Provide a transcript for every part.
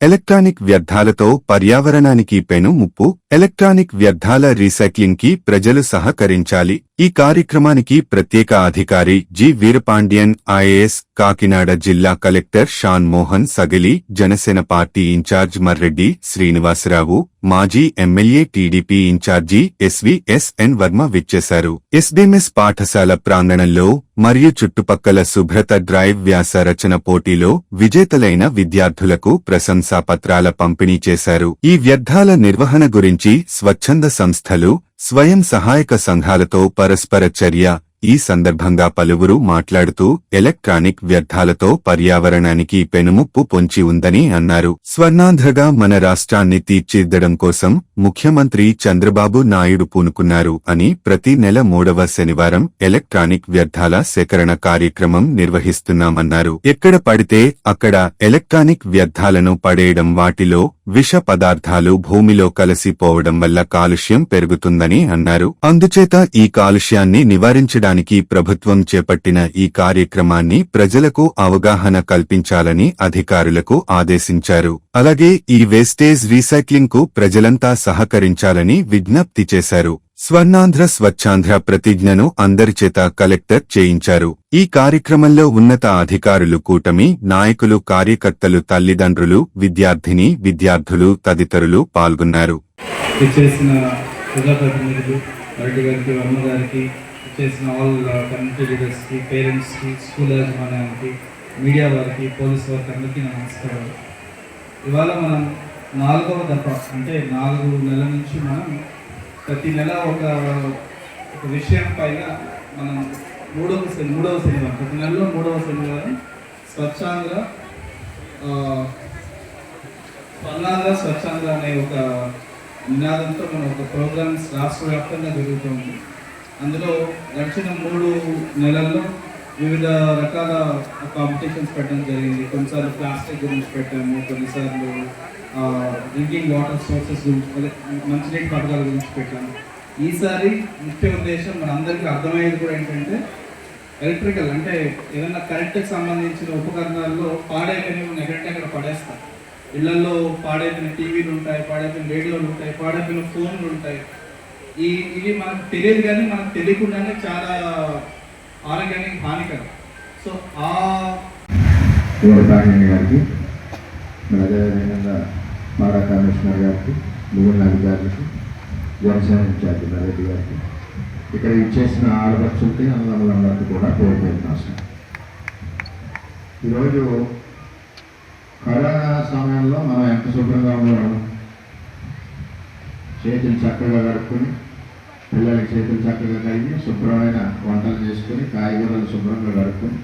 Electronic వ్యర్థాలతో పర్యావరణానికి పెను ముప్పు ఎలక్ట్రానిక్ వ్యర్థాల రీసైక్లింగ్కి ప్రజలు సహకరించాలి. ఈ కార్యక్రమానికి ప్రత్యేక అధికారి జి. వీరపాండ్యన్ ఐఏఎస్ కాకినాడ జిల్లా collector Shan Mohan Sagili Janasena party in-charge Marreddy Srinivasarao మాజీ MLA TDP in-charge SVSN Varma విచ్చేశారు. ఎస్డిఎంఎస్ పాఠశాల ప్రాంగణంలో మరియు చుట్టుపక్కల శుభ్రత డ్రైవ్ వ్యాస రచన పోటీలో విజేతలైన విద్యార్థులకు ప్రశంసా పత్రాల పంపిణీ చేశారు. ఈ వ్యర్థాల నిర్వహణ గురించి స్వచ్ఛంద సంస్థలు స్వయం సహాయక సంఘాలతో పరస్పర చర్య ఈ సందర్భంగా పలువురు మాట్లాడుతూ ఎలక్ట్రానిక్ వ్యర్థాలతో పర్యావరణానికి పెనుముప్పు పొంచి ఉందని అన్నారు. స్వర్ణాంధ్రగా మన రాష్ట్రాన్ని తీర్చిదిద్దడం కోసం ముఖ్యమంత్రి చంద్రబాబు నాయుడు పూనుకున్నారు అని ప్రతి నెల మూడవ శనివారం ఎలక్ట్రానిక్ వ్యర్థాల సేకరణ కార్యక్రమం నిర్వహిస్తున్నామన్నారు. ఎక్కడ పడితే అక్కడ ఎలక్ట్రానిక్ వ్యర్థాలను పడేయడం వాటిలో విష పదార్థాలు భూమిలో కలిసిపోవడం వల్ల కాలుష్యం పెరుగుతుందని అన్నారు. అందుచేత ఈ కాలుష్యాన్ని నివారించడానికి ప్రభుత్వం చేపట్టిన ఈ కార్యక్రమాన్ని ప్రజలకు అవగాహన కల్పించాలని అధికారులకు ఆదేశించారు. అలాగే ఈ వేస్టేజ్ రీసైక్లింగ్కు ప్రజలంతా సహకరించాలని విజ్ఞప్తి చేశారు. స్వర్ణాంధ్ర స్వచ్ఛాంధ్ర ప్రతిజ్ఞను అందరిచేత కలెక్టర్ చేయించారు. ఈ కార్యక్రమంలో ఉన్నత అధికారులు కూటమి నాయకులు కార్యకర్తలు తల్లిదండ్రులు విద్యార్థిని విద్యార్థులు తదితరులు పాల్గొన్నారు. చేసిన ఆల్ కమ్యూనిటీ లీడర్స్కి పేరెంట్స్కి స్కూల్ యాజమాన్యానికి మీడియా వారికి పోలీస్ వారికి అందరికీ నా నమస్కారాలు. ఇవాళ మనం నాలుగవ దఫ అంటే నాలుగు నెలల నుంచి మనం ప్రతి నెల ఒక ఒక విషయం పైన మనం మూడవ శని మూడవ శనివారం ప్రతి నెలలో మూడవ శనివారం స్వచ్ఛాంధ్ర ఆ, స్వర్ణాంధ్ర అనే ఒక నినాదంతో మనం ఒక ప్రోగ్రామ్స్ రాష్ట్ర వ్యాప్తంగా జరుగుతుంది అందులో గడిచిన మూడు నెలల్లో వివిధ రకాల కాంపిటీషన్స్ పెట్టడం జరిగింది. కొన్నిసార్లు ప్లాస్టిక్ గురించి పెట్టాము కొన్నిసార్లు డ్రింకింగ్ వాటర్ సోర్సెస్ గురించి మంచినీటి పథకాల గురించి పెట్టాము. ఈసారి ముఖ్య ఉద్దేశం మన అందరికీ అర్థమయ్యేది కూడా ఏంటంటే ఎలక్ట్రికల్ అంటే ఏదైనా కరెంట్కి సంబంధించిన ఉపకరణాల్లో పాడైపోయినవి మనం ఎక్కడంటే అక్కడ పడేస్తాం. ఇళ్ళలో పాడైపోయిన టీవీలు ఉంటాయి పాడైపోయిన రేడియోలు ఉంటాయి పాడైపోయిన ఫోన్లు ఉంటాయి. ఈ ఇవి మనకు తెలియదు కానీ మనకు తెలియకుండానే చాలా ఆరోగ్యానికి హానికరం. సో ఆ గౌరవపాణి గారికి మరి అదేవిధంగా పారా కమిషనర్ గారికి భూముల అధికారులకు జనసేన ఇన్ఛార్జి నరేటి గారికి ఇక్కడ ఇచ్చేసిన ఆడపక్షులకి అన్నదమ్ములందరికీ కూడా పేరు సార్ ఈరోజు కరోనా సమయంలో మనం ఎంత శుభ్రంగా ఉండడం చేతులు చక్కగా కడుక్కొని పిల్లలకి చేతులు చక్కగా కడిగి శుభ్రమైన వంటలు చేసుకొని కాయగూరలు శుభ్రంగా కడుక్కొని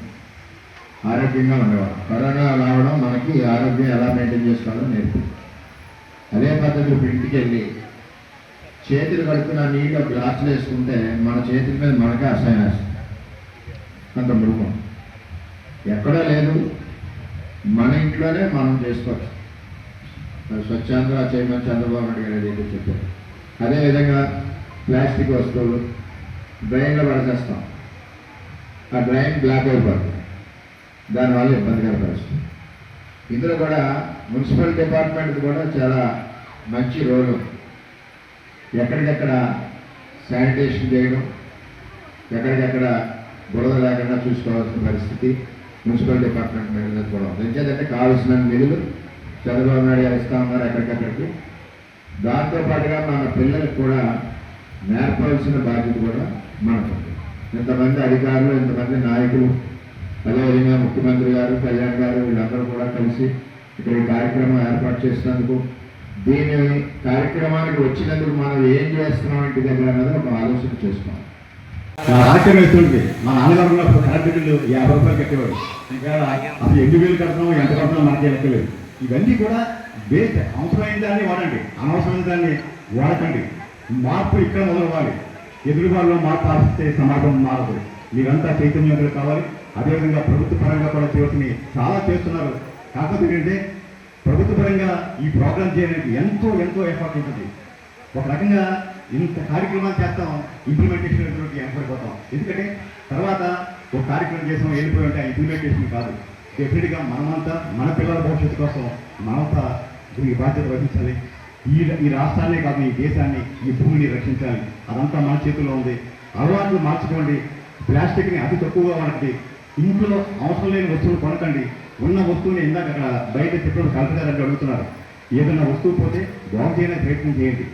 ఆరోగ్యంగా ఉండేవాళ్ళం కరోనా రావడం మనకి ఆరోగ్యం ఎలా మెయింటైన్ చేసుకోవాలో నేర్పింది అదే పద్ధతిలో ఇప్పుడు ఇంటికి వెళ్ళి చేతులు కడుక్కున్న నీట్గా గ్లాసులు వేసుకుంటే మన చేతుల మీద మనకే అసహ్యం వేస్తుంది. అంత మృగం. ఎక్కడా లేదు. మన ఇంట్లోనే మనం చేసుకోవచ్చు. స్వచ్ఛాంధ్ర చేయమని చంద్రబాబు నాయుడు గారు ఏదైతే చెప్పారు. అదేవిధంగా ప్లాస్టిక్ వస్తువులు డ్రైన్లో పడేస్తాం ఆ డ్రైన్ బ్లాక్ అయిపోతుంది. దానివల్ల ఇబ్బందికర పరిస్థితి. ఇందులో కూడా మున్సిపల్ డిపార్ట్మెంట్ కూడా చాలా మంచి రోల్ ఉంది. ఎక్కడికెక్కడ శానిటేషన్ చేయడం ఎక్కడికెక్కడ బురద లేకుండా చూసుకోవాల్సిన పరిస్థితి మున్సిపల్ డిపార్ట్మెంట్ మీద కూడా ఉంది. ఎందుకంటే కావాల్సిన నిధులు చంద్రబాబు నాయుడు గారు ఇస్తా ఉన్నారు ఎక్కడికెక్కడికి. దాంతో పాటుగా మన పిల్లలకు కూడా నేర్పాల్సిన బాధ్యత కూడా మనకు. ఎంతమంది ఇంతమంది అధికారులు ఇంతమంది నాయకులు అదేవిధంగా ముఖ్యమంత్రి గారు కళ్యాణ్ గారు వీళ్ళందరూ కూడా కలిసి ఇక్కడ ఈ కార్యక్రమం ఏర్పాటు చేసినందుకు దీని కార్యక్రమానికి వచ్చినందుకు మనం ఏం చేస్తున్నాం ఇంటి దగ్గర అన్నది ఒక ఆలోచన చేసుకోవాలి. నా రాష్ట్రం వెళ్తుంది మా నాన్నగారు ఉన్నప్పుడు బిల్లు యాభై రూపాయలు కట్టేవాడు ఇంకా అసలు ఎన్ని వేలు కడతాం ఎంత కడతాం మనకే లెక్కలేదు ఇవన్నీ కూడా బేస్ అవసరమైన దాన్ని వాడండి. అనవసరమైన దాన్ని వాడకండి. మార్పు ఇక్కడ మొదలవ్వాలి. ఎదురుబాటులో మార్పు ఆశిస్తే సమాజం మారదు. మీరంతా చైతన్యవంతులు కావాలి. అదేవిధంగా ప్రభుత్వ పరంగా కూడా చేయవలసినవి చాలా చేస్తున్నారు. కాకపోతే ఏంటంటే ప్రభుత్వ పరంగా ఈ ప్రోగ్రామ్ చేయడానికి ఎంతో ఎంతో ఎఫర్ట్ ఉంటుంది. ఒక రకంగా ఇంత కార్యక్రమాలు చేస్తాం ఇంప్లిమెంటేషన్ వెనకబడిపోతాం ఎందుకంటే తర్వాత ఒక కార్యక్రమం చేసాం వెళ్ళిపోయి ఉంటే ఇంప్లిమెంటేషన్ కాదు. డెఫినెట్గా మనమంతా మన పిల్లల భవిష్యత్తు కోసం మనంతా దీనికి బాధ్యత వహించాలి. ఈ ఈ రాష్ట్రాన్నే కాదు ఈ దేశాన్ని ఈ భూమిని రక్షించాలి. అదంతా మన చేతిలో ఉంది. అలవాట్లు మార్చుకోండి. ప్లాస్టిక్ని అతి తక్కువగా వాడండి. ఇంట్లో అవసరం లేని వస్తువులు కొనకండి. ఉన్న వస్తువుని ఇందాక అక్కడ బయట చెప్పిన కలెక్టర్ అడుగుతున్నారు. ఏదైనా వస్తువు పోతే బాగు చేయడానికి ప్రయత్నం చేయండి.